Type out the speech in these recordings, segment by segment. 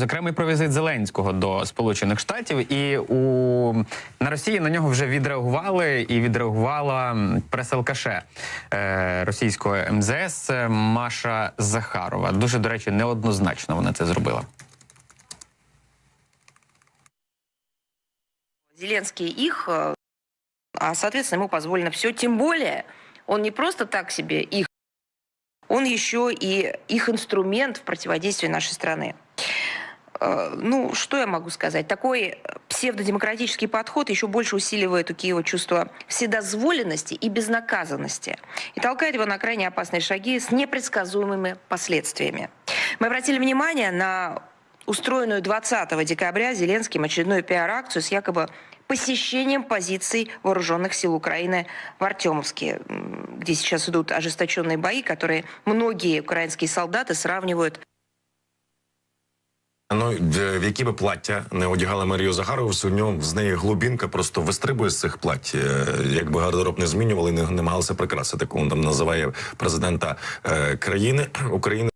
Зокрема, і про візит Зеленського до Сполучених Штатів, і у на Росії на нього вже відреагували і відреагувала м, прес-алкаше е, російського МЗС е, Маша Захарова. Дуже до речі, неоднозначно вона це зробила. Зеленский их, э, а, соответственно, ему позволено все. Тем более, он не просто так себе их, он еще и их инструмент в противодействии нашей страны. Э, Ну, что я могу сказать? Такой псевдодемократический подход еще больше усиливает у Киева чувство вседозволенности и безнаказанности и толкает его на крайне опасные шаги с непредсказуемыми последствиями. Мы обратили внимание на устроенную 20 декабря Зеленским очередную пиар-акцию с якобы посещением позиций вооруженных сил Украины в Артемовске, где сейчас идут ожесточенные бои, которые многие украинские солдаты сравнивают Ну, в в які би плаття не одягала Марію Захарову, все нього з неї глубінка просто вистрибує з цих плать. Е, Якби гардероб не змінювали, не намагалися прикрасити, кому там називає президента е, країни України.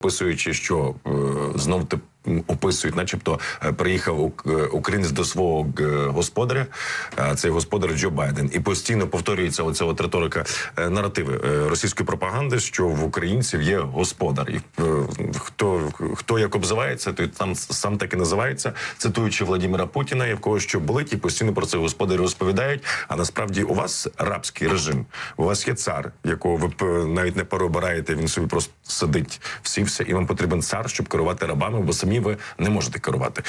Описуючи, що е, знов ти описують, начебто е, приїхав е, українець до свого господаря, цей господар Джо Байден, і постійно повторюється оця от риторика наративи російської пропаганди, що в українців є господар, і хто хто як обзивається, той там сам так і називається, цитуючи Владимира Путіна, якого що болить, і постійно про це господарі розповідають. А насправді у вас рабський режим, у вас є цар, якого ви навіть не переобираєте. Він собі просто сидить, всівся, і вам потрібен цар, щоб керувати рабами, бо самі ви не можете керувати.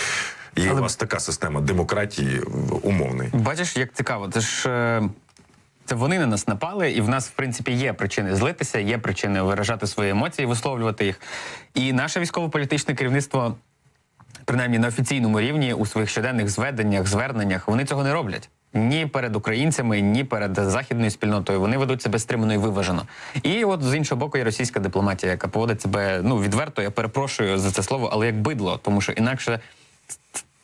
І у вас така система демократії умовної. Бачиш, як цікаво, це ж. Це вони на нас напали, і в нас, в принципі, є причини злитися, є причини виражати свої емоції, висловлювати їх. І наше військово-політичне керівництво, принаймні на офіційному рівні, у своїх щоденних зведеннях, зверненнях, вони цього не роблять. Ні перед українцями, ні перед західною спільнотою. Вони ведуть себе стримано і виважено. І от з іншого боку є російська дипломатія, яка поводить себе ну відверто. Я перепрошую за це слово, але як бидло, тому що інакше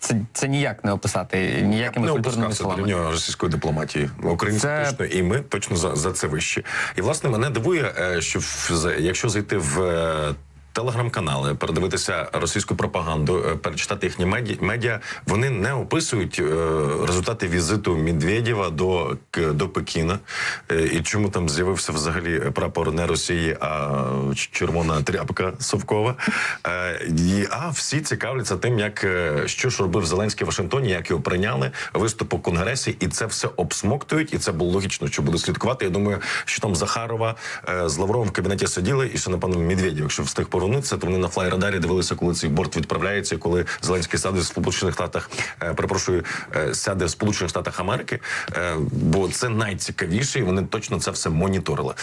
це, це ніяк не описати ніякими не культурними словами. для нього російської дипломатії. Українська Це- точно, і ми точно за, за це вище. І власне мене дивує, е, що якщо зайти в. Телеграм-канали, передивитися російську пропаганду, е, перечитати їхні меді- медіа, вони не описують е, результати візиту Медведєва до, до Пекіна. Е, і чому там з'явився взагалі прапор не Росії, а червона тряпка совкова. А всі цікавляться тим, як що ж робив Зеленський в Вашингтоні, як його прийняли, виступ у конгресі, і це все обсмоктують, і це було логічно, що буде слідкувати. Я думаю, що там Захарова з Лавровим в кабінеті сиділи, і ще напевно Медведєв, якщо встиг повернутися, то вони на флайрадарі дивилися, коли цей борт відправляється, коли Зеленський сяде в Сполучених Штатах, е, перепрошую, е, сяде в Сполучених Штатах Америки, е, бо це найцікавіше, і вони точно це все моніторили.